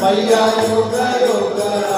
Maria, eu quero, eu.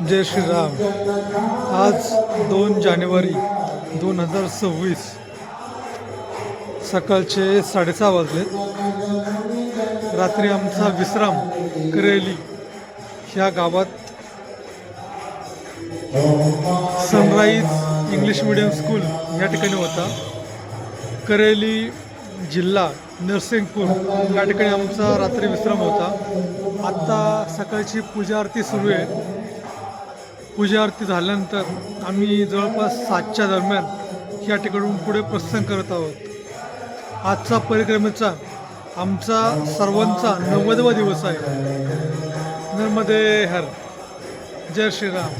जय श्रीराम. आज दोन जानेवारी दोन हजार सव्वीस. सकाळचे साडेसहा वाजले. रात्री आमचा विश्राम करेली ह्या गावात. सनराईज इंग्लिश मिडियम स्कूल या ठिकाणी होता. करेली जिल्हा नरसिंगपूर या ठिकाणी आमचा रात्री विश्राम होता. आत्ता सकाळची पूजा आरती सुरू आहे. पूजा आरती झाल्यानंतर आम्ही जवळपास सातच्या दरम्यान या ठिकाणून पुढे प्रस्थान करत आहोत. आजचा परिक्रमेचा आमचा सर्वांचा नव्वदवा दिवस आहे. नर्मदे हर. जय श्रीराम.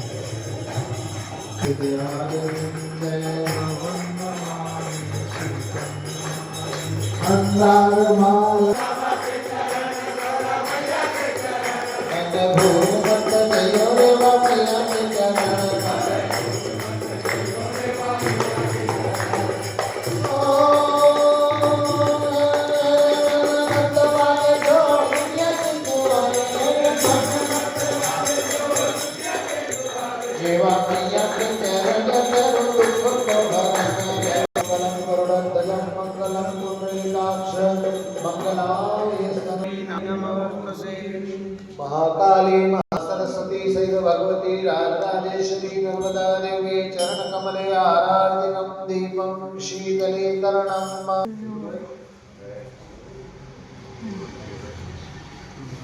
महाकाली महासरस्वती सैव भगवती राजराजेश्वरी नर्मदा देवी चरण कमले आराधिकं दीपं शीतलीकरणं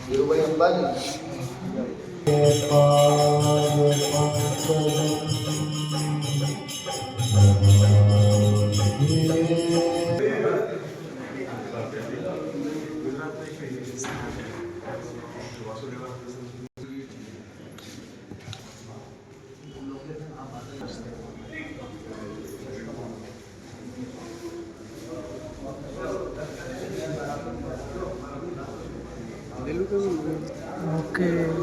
धीरुभाई अंबानी। Okay.